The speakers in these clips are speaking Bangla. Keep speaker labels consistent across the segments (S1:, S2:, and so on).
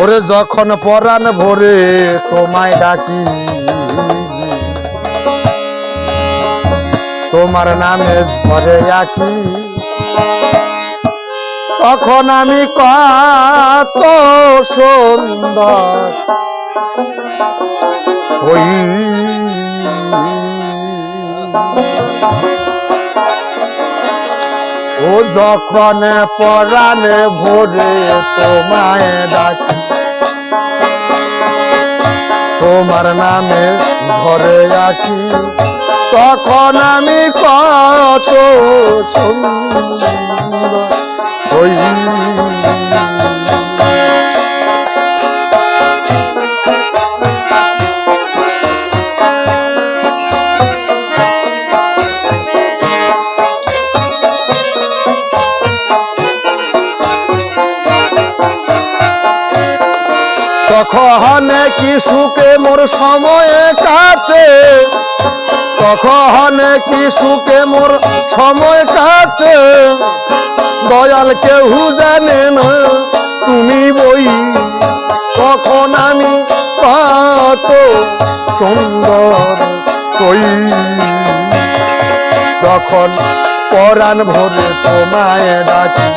S1: ওরে যখন পরাণ ভরে তোমায় ডাকি, তোমার নামে ধরে আঁকি, তখন আমি কত সুন্দর হই। ও যখন পরাণে ভোরে তোমায় ডাকি তোমার নামে ঘরে আঁকি তখন আমি কত সুন্দর তখন কি সুখে মোর সময় কাটে? তখন কি সুখে মোর সময় কাটে? দয়াল কেউ জানে না তুমি বই, তখন আমি কত সুন্দর কই। তখন পরাণ ভরে তোমায় ডাকি,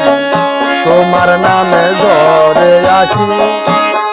S1: তোমার নামে ধরে আছি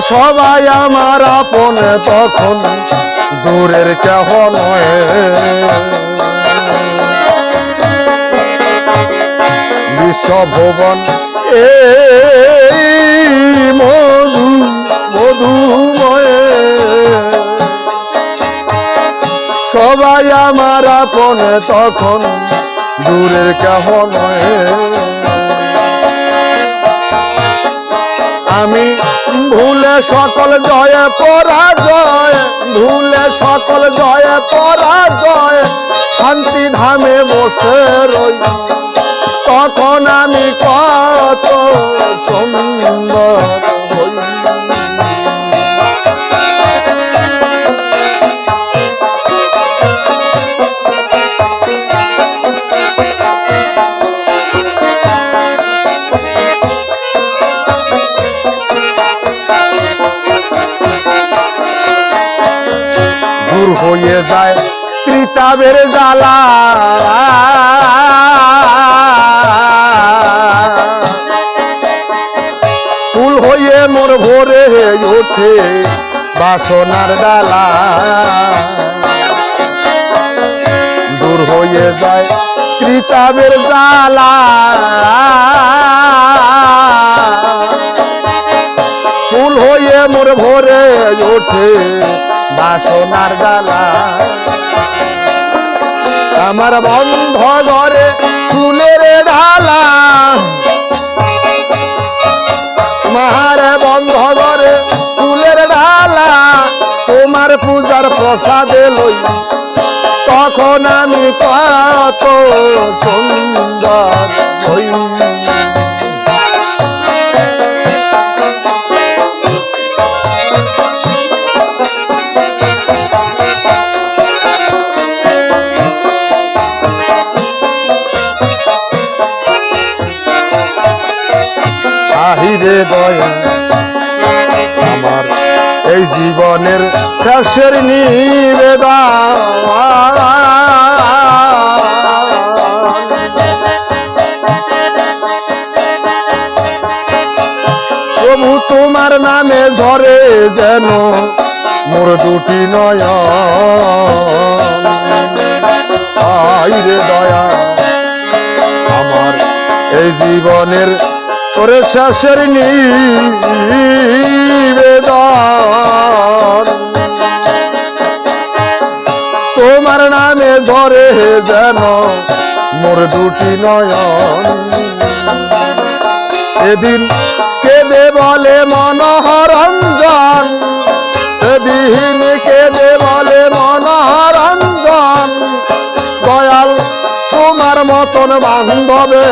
S1: সবাই আমার আপন তখন দূরের কেহ নয়। এই মধু, মধুময়। সবাই আমার আপন তখন দূরের কেহ নয়। আমি সকল জয়ে, পরাজয়। ভুলে সকল জয়ে, পরাজয়। শান্তি ধামে বসে রই। তখন আমি কত সুন্দর ত্রিতাবের জ্বালা। ফুল হয়ে মোর ভোরে ওঠে বাসনার ডালা। দূর হয়ে যায় ত্রিতাবের জ্বালা। ফুল হয়ে মোর ভোরে ওঠে বাসনার ডালা। আমার বন্ধ ঘরে ফুলের ঢালা মাহার বন্ধ ঘরে ফুলের ঢালা তোমার পূজার প্রসাদে লই। তখন আমি কত সুন্দর শেষের নিবেদন প্রভু তোমার নামে ধরে যেন মোর দুটি নয় আইরে দয়া, আমার এই জীবনের তোরে শেষের নিবেদন যেন মোর দুটি নয়ন। এদিন কেঁদে বলে মনোহরঞ্জন, এদিন কেঁদে বলে মনোহরঞ্জন, দয়াল, তোমার মতন বান্ধবে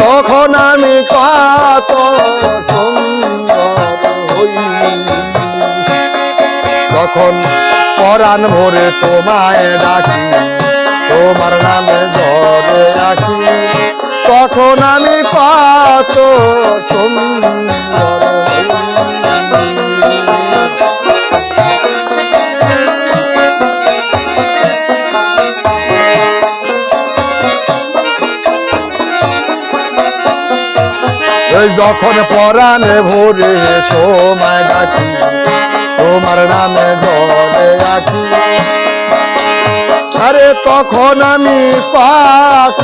S1: তখন আমি কত তখন পরাণ ভরে তোমায় ডাকি। তোমার নামে ধরে রাখি। তখন আমি কত সুন্দর যখন পরাণে ভরে তোমায় ডাকি, তোমার নামে ধরে রাখি। তখন আমি পাত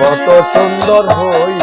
S1: কত সুন্দর হই।